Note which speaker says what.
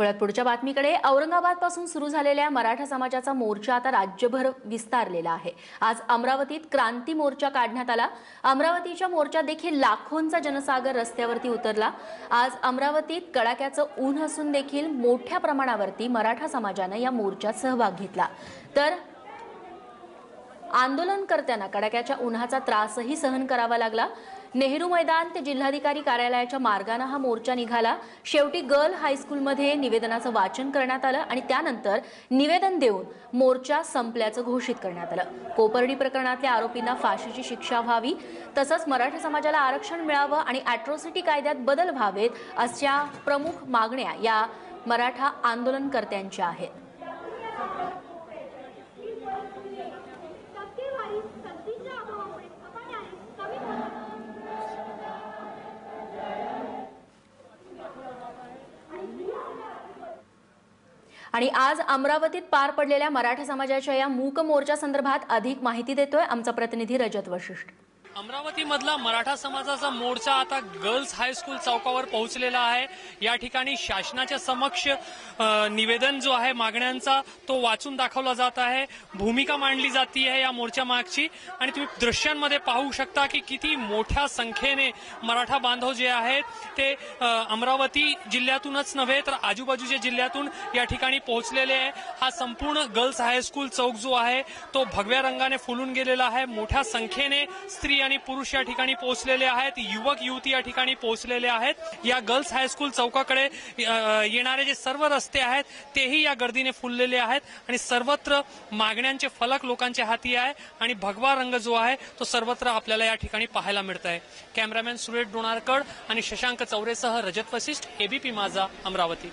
Speaker 1: वळत पुढच्या बातमीकडे. औरंगाबादपासून सुरू झालेल्या मराठा समाजाचा मोर्चा आता राज्यभर विस्तारलेला आहे. आज अमरावतीत क्रांती मोर्चा काढण्यात आला. अमरावतीच्या मोर्चात देखील लाखोंचा जनसागर रस्त्यावरती उतरला. आज अमरावतीत कडाक्याचं ऊन असून देखील मोठ्या प्रमाणावरती मराठा समाजानं या मोर्चात सहभाग घेतला. तर आंदोलनकर्त्यांना कडाक्याच्या उन्हाचा त्रासही सहन करावा लागला. नेहरू मैदान ते जिल्हाधिकारी कार्यालयाच्या मार्गाने हा मोर्चा निघाला. शेवटी गर्ल हायस्कूलमध्ये निवेदनाचं वाचन करण्यात आलं आणि त्यानंतर निवेदन देऊन मोर्चा संपल्याचं घोषित करण्यात आलं. कोपर्डी प्रकरणातल्या आरोपींना फाशीची शिक्षा व्हावी तसंच मराठा समाजाला आरक्षण मिळावं आणि अॅट्रॉसिटी कायद्यात बदल व्हावेत अशा प्रमुख मागण्या या मराठा आंदोलनकर्त्यांच्या आहेत. आणि आज अमरावतीत पार पडलेल्या मराठा समाजाच्या या मूक मोर्चा संदर्भात अधिक माहिती देतोय आमचा प्रतिनिधी रजत वशिष्ठ.
Speaker 2: अमरावतीमधला मराठा समाजाचा मोर्चा आता गर्ल्स हायस्कूल चौकावर पोहोचलेला आहे. या ठिकाणी शासनाच्या समक्ष निवेदन जो आहे मागण्यांचा तो वाचून दाखवला जात आहे. भूमिका मांडली जाती आहे या मोर्चा मागची. आणि तुम्ही दृश्यांमध्ये पाहू शकता की किती मोठ्या संख्येने मराठा बांधव जे आहेत ते अमरावती जिल्ह्यातूनच नव्हे तर आजूबाजूच्या जिल्ह्यातून या ठिकाणी पोहोचलेले आहे. हा संपूर्ण गर्ल्स हायस्कूल चौक जो आहे तो भगव्या रंगाने फुलून गेलेला आहे. मोठ्या संख्येने स्त्री आणि पुरुष या ठिकाणी पोहोचलेले आहेत. युवक युवती या ठिकाणी पोहोचलेले आहेत. या गर्ल्स हायस्कूल चौकाकडे येणारे जे सर्व रस्ते आहेत तेही या गर्दीने फुललेले आहेत. आणि सर्वत्र मागण्यांचे फलक लोकांच्या हाती आहे. आणि भगवा रंग जो आहे तो सर्वत्र आपल्याला या ठिकाणी पाहायला मिळत आहे कॅमेरामॅन सुरेश डोणारकड आणि शशांक चौरेसह रजत वशिष्ठ एबीपी माझा अमरावती.